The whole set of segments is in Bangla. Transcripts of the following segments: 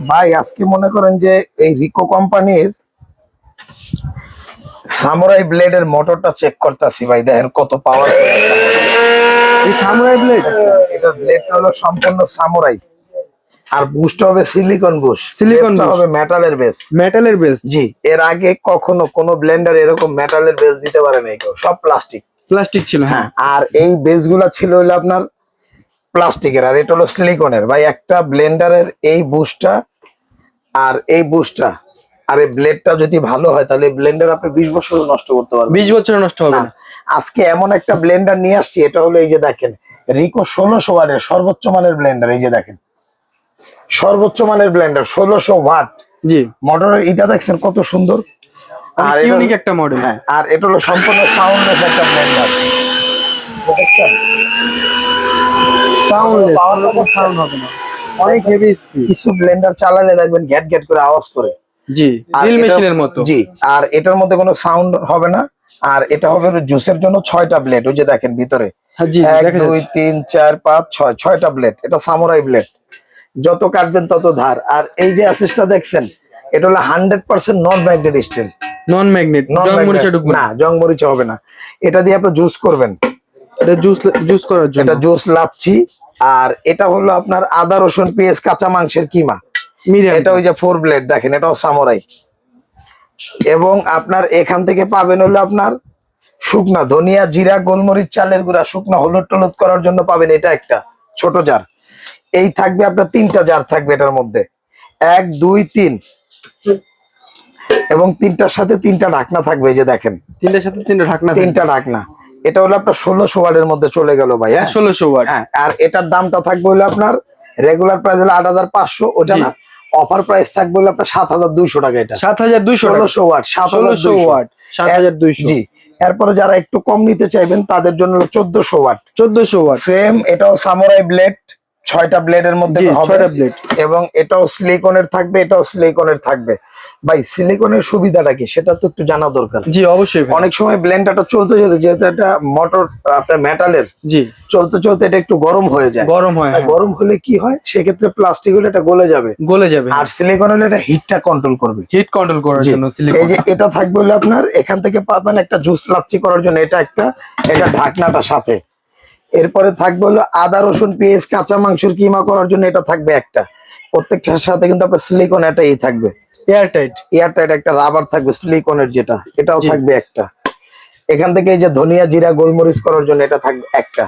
ভাই আজকে মনে করেন যে এই রিকো কোম্পানির সামুরাই ব্লেডের মোটরটা চেক করতেছি ভাই দেখেন কত পাওয়ার এই সামুরাই ব্লেড? এটার ব্লেডটা হলো সম্পূর্ণ সামুরাই। আর বুস্ট হবে সিলিকন বুশ bush। হবে মেটালের বেস মেটালের বেস জি এর আগে কখনো কোনো ব্লেন্ডার এরকম মেটালের বেস দিতে পারে নাই কেউ সব প্লাস্টিক প্লাস্টিক ছিল হ্যাঁ। হ্যাঁ আর এই বেসগুলা ছিল হলো আপনার প্লাস্টিকের আর এটা হলো সিলিকনের ভাই একটা ব্লেন্ডারের এই বুশটা আর এই বুশটা আর এই ব্লেডটা যদি ভালো হয় তাহলে ব্লেন্ডার আপনি বিশ বছর নষ্ট করতে পারবেন। বিশ বছর নষ্ট হবে না আজকে এমন একটা ব্লেন্ডার নিয়ে আসছি এটা হলো এই যে দেখেন রিকো ষোলোশো ওয়াটের সর্বোচ্চ মানের ব্লেন্ডার এই যে দেখেন। সর্বোচ্চ মানের ব্লেন্ডার ষোলোশো ওয়াট। জি। মোটরের এটা দেখছেন কত সুন্দর? আর ইউনিক একটা মডেল হ্যাঁ আর এটা হলো সম্পূর্ণ সাউন্ডলেস একটা ব্লেন্ডার দেখছেন? কোনো কত সাউন্ড হবে না। অনেক হেভি স্পিড কিছু ব্লেন্ডার চালালে দেখবেন গ্যাট গ্যাট করে আওয়াজ করে। জি ড্রিল মেশিনের মতো। জি আর এটার মধ্যে কোনো সাউন্ড হবে না। আর এটা হবে জুসের জন্য ছয়টা ব্লেড ওই যে দেখেন ভিতরে। হ্যাঁ, এক দুই তিন চার পাঁচ ছয় ছয়টা ব্লেড এটা সামুরাই ব্লেড যত কাটবেন তত ধার। আর এই যে অ্যাসিসটা দেখছেন এটা হলো hundred percent non magnet steel non magnet জং মরিচা ঢুকবে না। জং মরিচা হবে না। এটা দিয়ে আপনি জুস করবেন। এটা জুস জুস করার জন্য। এটা জুস লাচ্ছি। আর এটা হলো আপনার আদা রসুন পেঁয়াজ কাঁচা মাংসের কিমা। এটা ওই যে ফোর ব্লেড দেখেন এটাও সামরাই। এবং আপনার এখান থেকে পাবেন হলো আপনার শুকনা ধনিয়া জিরা গোলমরিচ চালের গুঁড়া শুকনা হলুদ টলুদ করার জন্য পাবেন এটা একটা ছোট জার এই থাকবে আপনার তিনটা জার থাকবে এটার মধ্যে। এক দুই তিন। এবং তিনটার সাথে তিনটা ঢাকনা থাকবে এই যে দেখেন। তিনটার সাথে তিনটা ঢাকনা তিনটা ঢাকনা। এটা হলো আপনার ষোলোশো ওয়ার্ডের মধ্যে চলে গেল ভাই হ্যাঁ? ষোলোশো ওয়ার্ড হ্যাঁ আর এটার দামটা থাকবে হলো আপনার রেগুলার প্রাইস হলো আট হাজার পাঁচশো ওটা না অফার প্রাইস থাকবে হলো আপনার সাত হাজার দুইশো টাকা এটা। সাত হাজার দুইশো ষোলোশো ওয়াট সাত হাজার ষোলোশো ওয়াট সাত হাজার দুইশো। জি এরপরে যারা একটু কম নিতে চাইবেন তাদের জন্য হলো চোদ্দশো ওয়াট। চোদ্দশো ওয়াট। সেম এটাও সামোরাই ব্লেড ছয়টা ব্লেডের মধ্যে ছয়টা প্লেট এবং এটাও সিলিকনের থাকবে এটাও সিলিকনের থাকবে। ভাই সিলিকনের সুবিধাটা কি? সেটা তো একটু জানা দরকার। জি অবশ্যই অনেক সময় ব্লেন্ডারটা চলতে চলতে যেহেতু এটা মোটর আপনার মেটালের জি। চলতে চলতে এটা একটু গরম হয়ে যায়। গরম হয় হ্যাঁ। গরম হলে কি হয়? সেক্ষেত্রে প্লাস্টিক হলে এটা গলে যাবে। গলে যাবে আর সিলিকন হলে এটা হিটটা কন্ট্রোল করবে। হিট কন্ট্রোল করার। জন্য এই যে এটা থাকবে হলে আপনার এখান থেকে পাবেন একটা জুস লাচ্ছি করার জন্য। এটা একটা এটা ঢাকনাটা সাথে। এরপরে থাকবে হলো আদা রসুন পেঁয়াজ কাঁচা মাংসের কিমা করার জন্য এটা থাকবে একটা। প্রত্যেকটার সাথে কিন্তু আপনার সিলিকন একটা ই থাকবে। এয়ার টাইট এয়ারটাইট একটা রাবার থাকবে সিলিকনের যেটা এটাও থাকবে একটা। এখান থেকে এই যে ধনিয়া জিরা গোলমরিচ করার জন্য এটা থাকবে একটা।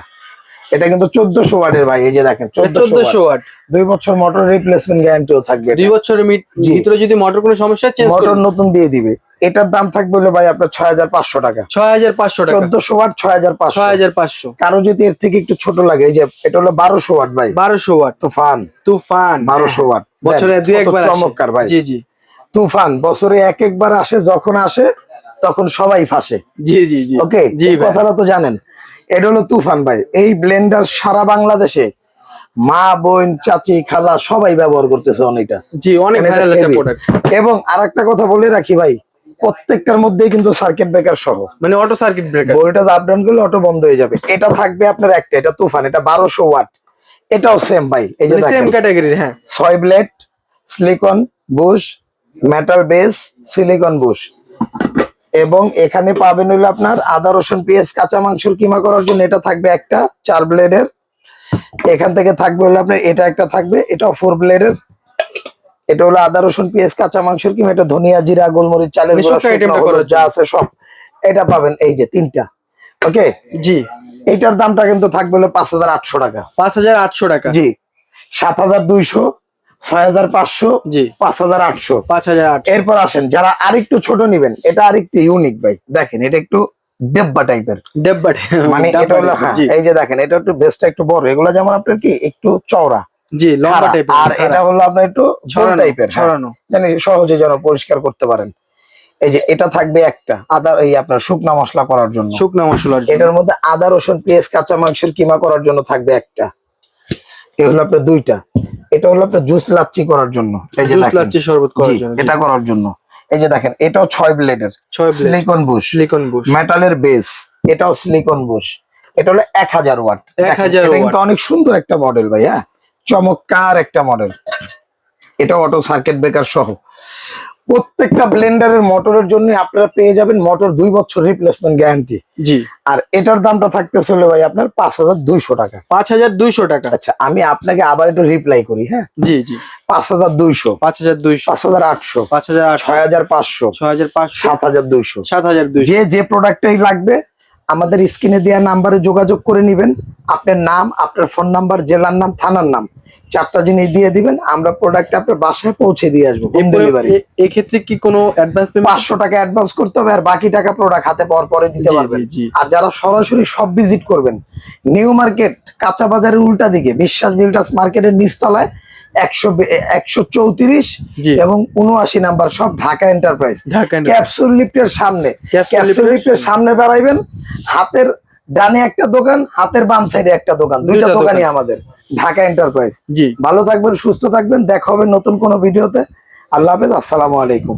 এটা কিন্তু চোদ্দশো ওয়ার্ডের ভাই এই যে দেখেন চোদ্দশো ওয়াট। দুই বছর মোটর রিপ্লেসমেন্ট গ্যারান্টিও থাকবে দুই বছরের ভিতরে যদি মোটর কোনো সমস্যা চেঞ্জ মোটর নতুন দিয়ে দিবে। এটার দাম থাকবে হলো ভাই আপনার ছয় হাজার পাঁচশো টাকা। ছয় হাজার পাঁচশো টাকা। চোদ্দশো ওয়াট ছয় হাজার পাঁচশো। ছয় হাজার পাঁচশো। কারও যদি এর থেকে একটু ছোট লাগে এই যে এটা হলো বারোশো ওয়াট ভাই। বারোশো ওয়াট। তুফান। তুফান। বারোশো ওয়াট। বছরে দুই একবার চমৎকার ভাই। জি জি। তুফান বছরে এক একবার আসে যখন আসে তখন সবাই ফাঁসে। জি জি জি। ওকে জি কথাটা তো জানেন। এটা হলো তুফান ভাই। এই ব্লেন্ডার সারা বাংলাদেশে মা বোন চাচি খালা সবাই ব্যবহার করতেছে অনেকটা জি অনেক একটা। প্রোডাক্ট এবং আরেকটা কথা বলে রাখি ভাই প্রত্যেকটার মধ্যেই কিন্তু সার্কিট ব্রেকার সহ। মানে auto circuit breaker voltage up down করলে অটো বন্ধ হয়ে যাবে। এটা থাকবে আপনার একটা এটা তুফান এটা বারোশো ওয়াট এটাও সেম ভাই এই যে সেম দেখেন, ক্যাটাগরির হ্যাঁ। ছয় blade silicon bush metal base silicon bush এবং এখানে পাবেন হলো আপনার আদা রসুন পেঁয়াজ কাঁচা মাংসের কিমা করার জন্য এটা থাকবে একটা চার ব্লেডের এখান থেকে থাকবে হলো আপনার এটা একটা থাকবে এটাও ফোর ব্লেডের এটা হলো আদা রসুন পেঁয়াজ কাঁচা মাংসের কিমা এটা ধনিয়া জিরা গোলমরিচ চালের গুঁড়া, যা আছে সব। এটা পাবেন এই যে তিনটা। ওকে জি। এটার দামটা কিন্তু থাকবে হলো পাঁচ হাজার আটশো টাকা। পাঁচ হাজার আটশো টাকা। জি। সাত হাজার দুইশো। ছয় হাজার পাঁচশো জি। পাঁচ হাজার আটশো। পাঁচ হাজার এরপর আসেন যারা আরেকটু ছোট নিবেন এটা আরেকটু ইউনিক ভাই। দেখেন এটা একটু ডেব্বা টাইপের। ডেব্বাট মানে এটা হলো হ্যাঁ এই যে দেখেন এটা একটু বেসটা একটু বড়। এগুলো যেমন আপনার কি একটু চওড়া জি লম্বা টাইপের আর এটা হলো আপনার একটু টাইপের ছড়ানো। জানি সহজে যেন পরিষ্কার করতে পারেন। এই যে এটা থাকবে একটা আদা এই আপনার শুকনা মশলা করার জন্য। শুকনা জন্য। এটার মধ্যে আদা রসুন পেঁয়াজ কাঁচা মাংসের কিমা করার জন্য থাকবে একটা। এগুলো আপনার দুইটা। এটা হলো একটা জুস লাচ্ছি করার জন্য। এই যে জুস লাচ্ছি শরবত করার জন্য এটা করার জন্য। এই যে দেখেন এটাও ছয় ব্লেডের। Silicon bush. Silicon bush. মেটালের বেস। এটাও সিলিকন বুশ। এটা হলো এক হাজার ওয়াট। এক হাজার কিন্তু অনেক সুন্দর একটা মডেল ভাই হ্যাঁ চমৎকার একটা মডেল। এটা অটো সার্কিট ব্রেকার সহ। প্রত্যেকটা ব্লেন্ডারের মোটরের জন্য আপনারা পেয়ে যাবেন মোটর দুই বছর রিপ্লেসমেন্ট গ্যারান্টি জি। আর এটার দামটা থাকতে চলে ভাই আপনার পাঁচ হাজার দুইশো টাকা। পাঁচ হাজার দুইশো টাকা। আচ্ছা আমি আপনাকে আবার একটু রিপ্লাই করি হ্যাঁ? জি জি। পাঁচ হাজার দুইশো। পাঁচ হাজার দুইশো। পাঁচ হাজার আটশো। পাঁচ হাজার ছয় হাজার পাঁচশো। ছয় হাজার পাঁচশো। সাত হাজার দুইশো। সাত হাজার দুইশো। যে যে প্রোডাক্টটাই লাগবে আমাদের স্ক্রিনে দেওয়া নাম্বারে যোগাযোগ করে নেবেন। আপনার নাম আপনার ফোন নাম্বার জেলার নাম থানার নাম চারটা জিনিস দিয়ে দিবেন। আমরা প্রোডাক্ট আপনার বাসায় পৌঁছে দিয়ে আসব হোম ডেলিভারি এ- এক্ষেত্রে কি কোনো অ্যাডভান্স পেমেন্ট পাঁচশো টাকা অ্যাডভান্স করতে হবে আর বাকি টাকা প্রোডাক্ট হাতে পাওয়ার পরে দিতে পারবেন। আর যারা সরাসরি সব ভিজিট করবেন নিউ মার্কেট কাঁচা বাজারের উল্টা দিকে বিশ্বাস বিল্ডার্স মার্কেটের নিচতলায় একশো একশো চৌত্রিশ এবং উনআশি নাম্বার সব ঢাকা এন্টারপ্রাইজ ক্যাপসুল লিফটের সামনে। ক্যাপসুল লিফটের সামনে। দাঁড়াইবেন। হাতের ডানে একটা দোকান হাতের বাম সাইডে একটা দোকান। দুইটা দুইটা দোকানই আমাদের ঢাকা এন্টারপ্রাইজ জি। ভালো থাকবেন সুস্থ থাকবেন। দেখা হবে নতুন কোনো ভিডিওতে। আল্লাহ হাফেজ আসসালামু আলাইকুম।